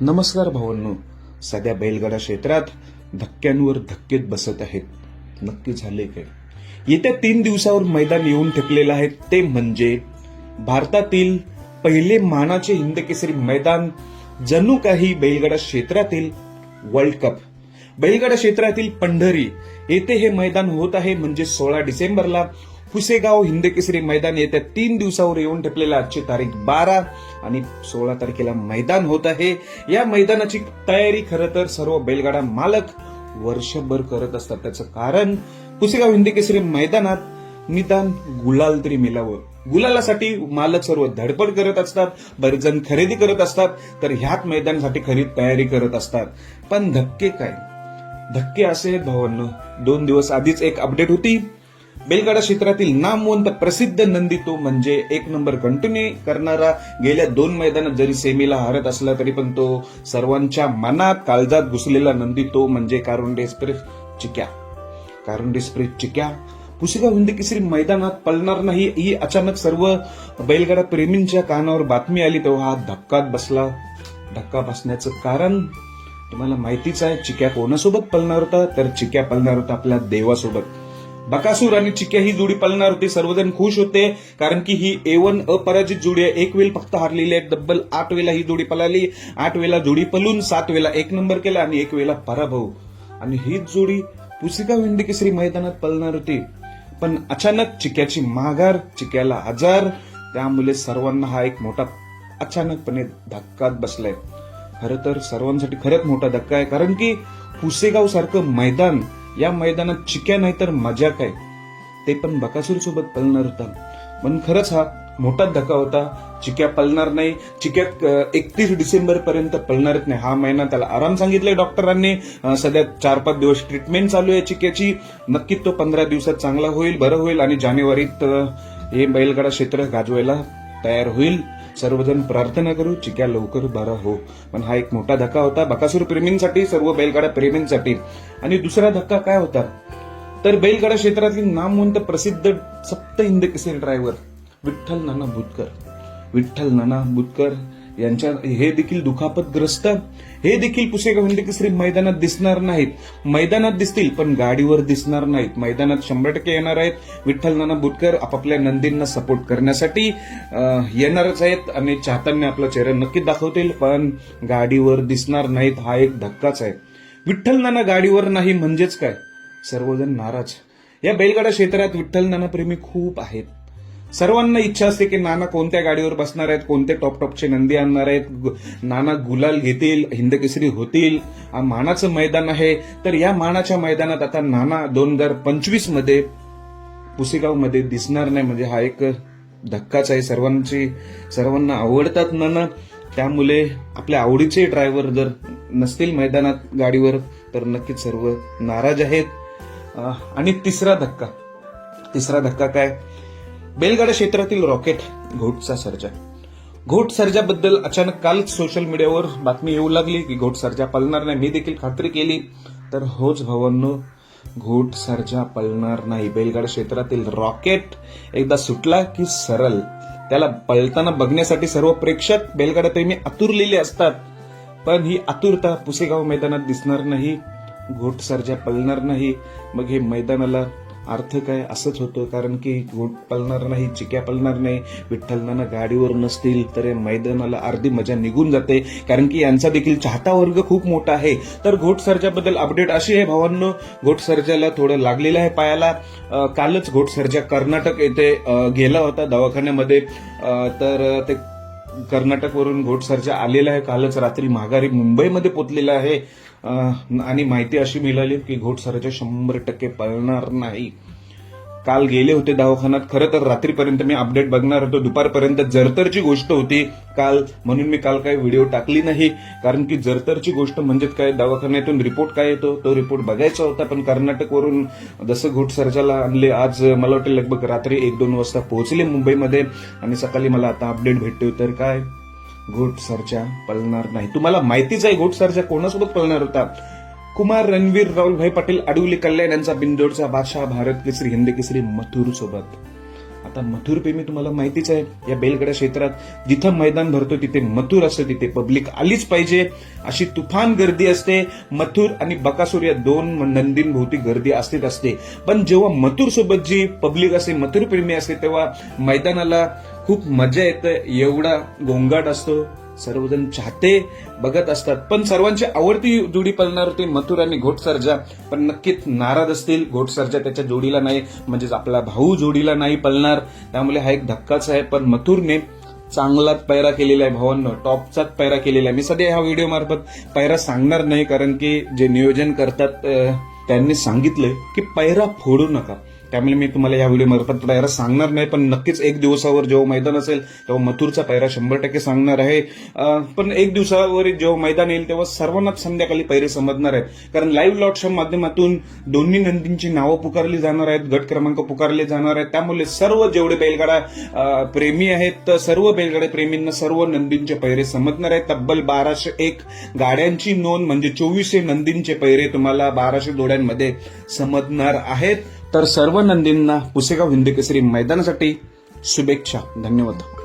नमस्कार भावांनो. सध्या बैलगाडा क्षेत्रात धक्क्यांवर धक्केत बसत आहेत. नक्की झाले काय? येत्या तीन दिवसावर मैदान येऊन ठेपलेलं आहे. ते म्हणजे भारतातील पहिले मानाचे हिंदकेसरी मैदान जणू काही बैलगाडा क्षेत्रातील वर्ल्ड कप. बैलगाडा क्षेत्रातील पंढरी येथे हे मैदान होत आहे म्हणजे सोळा डिसेंबरला. पुसेगाव हिंदकेसरी मैदान येत्या तीन दिवसावर येऊन ठेपलेलं आजची तारीख बारा आणि सोळा तारखेला मैदान होत आहे. या मैदानाची तयारी खरं तर सर्व बैलगाडा मालक वर्षभर करत असतात. त्याचं कारण पुसेगाव हिंदकेसरी मैदानात निदान गुलाल तरी मिळावं गुलालासाठी मालक सर्व धडपड करत असतात बरेच जण खरेदी करत असतात तर ह्याच मैदानासाठी खरी तयारी करत असतात. पण धक्के काय? धक्के असे भावांना. दोन दिवस आधीच एक अपडेट होती. बेलगाडा क्षेत्रातील नामवंत प्रसिद्ध नंदी तो म्हणजे एक नंबर कंटिन्यू करणारा गेल्या दोन मैदानात जरी सेमीला हारत असला तरी पण तो सर्वांच्या मनात काळजात घुसलेला नंदी तो म्हणजे कारुंडे एक्सप्रेस चिक्या. कारुंडे एक्सप्रेस चिक्या. पुसेगाव हिंद केसरी मैदानात पळणार नाही ही अचानक सर्व बैलगाडा प्रेमींच्या कानावर बातमी आली तेव्हा हा धक्कात बसला. धक्का बसण्याचं कारण तुम्हाला माहितीच आहे चिक्या कोणासोबत पळणार होता? तर चिक्या पळणार होता आपल्या देवासोबत. बकासूर आणि चिक्या ही जोडी पालणार होती. सर्वजण खुश होते कारण की ही ए वन अपराजित जोडी आहे. एक वेळ फक्त हारलेली आहे. डब्बल आठ वेळा ही जोडी पळाली. आठ वेळा जोडी पलून सात वेळा एक नंबर केला आणि एक वेळा पराभव. आणि हीच जोडी पुसिका हिंदकेसरी मैदानात पळणार होती. पण अचानक चिक्याची माघार चिक्याला आजार त्यामुळे सर्वांना हा एक मोठा अचानकपणे धक्कात बसलाय. खरं तर सर्वांसाठी खरंच मोठा धक्का आहे कारण की पुसेगाव सारखं मैदान या मैदानात चिक्या नाही तर मजा काय? ते पण बकासूर सोबत पळणार होता. पण खरंच हा मोठा धक्का होता. चिक्या पळणार नाही. चिक्या एकतीस डिसेंबर पर्यंत पळणारच नाही. हा महिना त्याला आराम सांगितलाय डॉक्टरांनी. सध्या चार पाच दिवस ट्रीटमेंट चालू आहे चिक्याची. नक्कीच तो पंधरा दिवसात चांगला होईल बरं होईल आणि जानेवारीत हे बैलगाडा क्षेत्र गाजवायला तयार होईल. सर्वजण प्रार्थना करू चिक्या लवकर बरा हो. पण हा एक मोठा धक्का होता. बकासूर प्रेमींसाठी सर्व बैलगाडा प्रेमींसाठी. आणि दुसरा धक्का काय होता? तर बैलगाडा क्षेत्रातील नामवंत प्रसिद्ध सप्त हिंद केसरी ड्रायव्हर विठ्ठल नाना भुतकर विठ्ठल नाना भुतकर यांच्या हे देखील दुखापतग्रस्त. हे देखील पुसेगाव हिंद केसरी मैदानात दिसणार नाहीत. मैदानात दिसतील पण गाडीवर दिसणार नाहीत. मैदानात शंभर टक्के येणार आहेत. विठ्ठल नाना बुटकर आपापल्या नंदींना सपोर्ट करण्यासाठी येणारच आहेत आणि चाहत्यांनी आपला चेहरा नक्कीच दाखवतील पण गाडीवर दिसणार नाहीत हा एक धक्काच आहे. विठ्ठल नाना गाडीवर नाही म्हणजेच काय? सर्वजण नाराज. या बैलगाडा क्षेत्रात विठ्ठल नाना प्रेमी खूप आहेत. सर्वांना इच्छा असते की नाना कोणत्या गाडीवर बसणार आहेत कोणते टॉप टॉपचे नंदी आणणार आहेत नाना गुलाल घेतील हिंदकेसरी होतील हा मानाचं मैदान आहे. तर या मानाच्या मैदानात आता नाना दोन हजार पंचवीसमध्ये पुसेगावमध्ये दिसणार नाही. म्हणजे हा एक धक्काच आहे. सर्वांची सर्वांना आवडतात नाना. त्यामुळे आपल्या आवडीचे ड्रायव्हर जर नसतील मैदानात गाडीवर तर नक्कीच सर्व नाराज आहेत. आणि तिसरा धक्का. तिसरा धक्का काय? बेलगाडा क्षेत्रातील रॉकेट घोटचा सर्जा. घोट सर्जाबद्दल अचानक कालच सोशल मीडियावर बातमी येऊ लागली की घोट सर्जा पळणार नाही. मी देखील खात्री केली. तर होच भावांनो घोट सर्जा पळणार नाही. बैलगाडा क्षेत्रातील रॉकेट एकदा सुटला की सरळ त्याला पळताना बघण्यासाठी सर्व प्रेक्षक बैलगाडा प्रेमी आतुरलेले असतात. पण ही आतुरता पुसेगाव मैदानात दिसणार नाही. घोट सर्जा पळणार नाही. मग हे मैदानाला अर्थ काय असंच होतं कारण की घोट पलणार नाही चिक्या पलणार नाही विठ्ठलनाना गाडीवर नसतील तर या मैदानाला अर्धी मजा निघून जाते. कारण की यांचा देखील चाहता वर्ग खूप मोठा आहे. तर घोट सर्जाबद्दल अपडेट अशी आहे भावांनो घोट सर्जाला थोडं लागलेलं आहे पायाला. कालच घोट सर्जा कर्नाटक येथे गेला होता दवाखान्यामध्ये. तर ते कर्नाटकवरून घोटसरच्या आलेला आहे. कालच रात्री माघारी मुंबईमध्ये पोचलेला आहे. आणि माहिती अशी मिळाली की घोट शंभर टक्के पळणार नाही. काल गेले होते दवाखान्यात. खरं तर रात्रीपर्यंत मी अपडेट बघणार होतो. दुपारपर्यंत जरतरची गोष्ट होती. काल म्हणून मी काल काही व्हिडिओ टाकली नाही. कारण की जरतरची गोष्ट म्हणजेच काय? दवाखान्यातून रिपोर्ट काय येतो? तो रिपोर्ट बघायचा होता. पण कर्नाटकवरून जसं घोट सर्जाला आणले आज मला वाटतं लगभग रात्री एक दोन वाजता पोहोचले मुंबईमध्ये. आणि सकाळी मला आता अपडेट भेटते तर काय? घोट सरच्या पळणार नाही. तुम्हाला माहितीच आहे घोट सरच्या कोणासोबत पळणार होता? कुमार रणवीर राहुलभाई पाटील अडवली कल्याण यांचा बिंदोडचा बादशाह भारत केसरी हिंद केसरी मथुर सोबत. आता मथुर प्रेमी तुम्हाला माहितीच आहे या बेलगडा क्षेत्रात जिथं मैदान भरतो तिथे मथुर असतं तिथे पब्लिक आलीच पाहिजे. अशी तुफान गर्दी असते मथुर आणि बकासूर या दोन नंदींभोवती गर्दी असतेच असते. पण जेव्हा मथुर सोबत जी पब्लिक असते मथुर प्रेमी असते तेव्हा मैदानाला खूप मजा येते एवढा गोंगाट असतो. सर्वजण चाहते बघत असतात. पण सर्वांची आवडती जोडी पळणार होती मथुर आणि घोटसर्जा. पण नक्कीच नाराज असतील. घोटसर्जा त्याच्या जोडीला नाही म्हणजेच आपला भाऊ जोडीला नाही पळणार त्यामुळे हा एक धक्काच आहे. पण मथुरने चांगलाच पैरा केलेला आहे भावांनो. टॉपचाच पैरा केलेला आहे. मी सध्या ह्या व्हिडिओ मार्फत पैरा सांगणार नाही कारण की जे नियोजन करतात त्यांनी सांगितलंय की पैरा फोडू नका. त्यामुळे मी तुम्हाला या व्हिडिओमार्फत मार्फत सांगणार नाही पण नक्कीच एक दिवसावर जेव्हा मैदान असेल तेव्हा मथुरचा पायरा शंभर टक्के सांगणार आहे. पण एक दिवसावर जेव्हा मैदान येईल तेव्हा सर्वांनाच संध्याकाळी पहिरे समजणार आहेत कारण लाईव्ह लॉटच्या माध्यमातून दोन्ही नंदींची नावं पुकारली जाणार आहेत गट क्रमांक पुकारले जाणार आहेत. त्यामुळे सर्व जेवढे बैलगाडा प्रेमी आहेत तर सर्व बैलगाडा प्रेमींना सर्व नंदींचे पैरे समजणार आहेत. तब्बल बाराशे एक गाड्यांची नोंद म्हणजे चोवीसशे नंदींचे पैरे तुम्हाला बाराशे जोड्यांमध्ये समजणार आहेत. तर सर्व नंदींना पुसेगाव हिंदी केसरी मैदानासाठी शुभेच्छा. धन्यवाद.